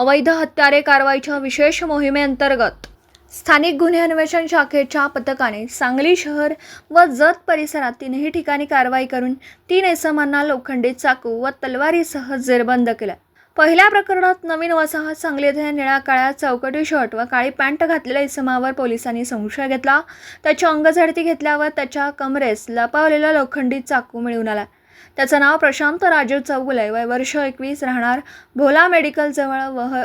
अवैध हत्यारे कारवाईच्या विशेष मोहिमेअंतर्गत स्थानिक गुन्हे अन्वेषण शाखेच्या पथकाने सांगली शहर व जत परिसरात तीनही ठिकाणी कारवाई करून तीन इसमांना लोखंडी चाकू व तलवारीसह जेरबंद केला. पहिल्या प्रकरणात नवीन वसाहत सांगली येथे निळ्या काळ्या चौकटी शर्ट व काळी पॅन्ट घातलेल्या इसमावर पोलिसांनी संशय घेतला. त्याची अंगझडती घेतल्यावर त्याच्या कमरेस लपावलेला लोखंडी चाकू मिळून आला. त्याचं नाव प्रशांत राजू चौगुले वय वर्ष एकवीस राहणार भोला मेडिकलजवळ वह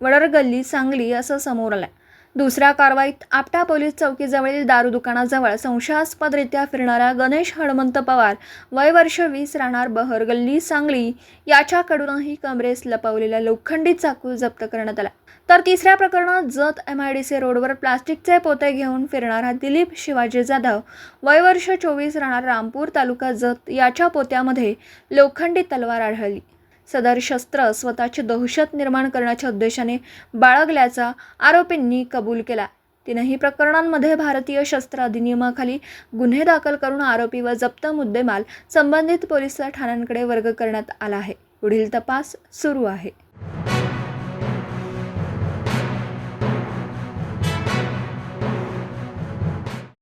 वडरगल्ली सांगली असं समोर आलं आहे दुसऱ्या कारवाईत आपटा पोलीस चौकीजवळील दारू दुकानाजवळ संशयास्पदरित्या फिरणारा गणेश हनुमंत पवार वय वर्ष वीस राहणार बहर गल्ली सांगली याच्याकडूनही कमरेस लपवलेला लोखंडी चाकू जप्त करण्यात आला. तर तिसऱ्या प्रकरणात Jath M I D C रोडवर प्लास्टिकचे पोते घेऊन फिरणारा दिलीप शिवाजी जाधव वय वर्ष चोवीस राहणार रामपूर तालुका जत याच्या पोत्यामध्ये लोखंडी तलवार आढळली. सदर शस्त्र स्वतःची दहशत निर्माण करण्याच्या उद्देशाने बाळगल्याचा आरोपींनी कबूल केला. तीनही प्रकरणांमध्ये भारतीय शस्त्र अधिनियमाखाली गुन्हे दाखल करून आरोपी व जप्त मुद्देमाल संबंधित पोलीस ठाण्यांकडे वर्ग करण्यात आला आहे. पुढील तपास सुरू आहे.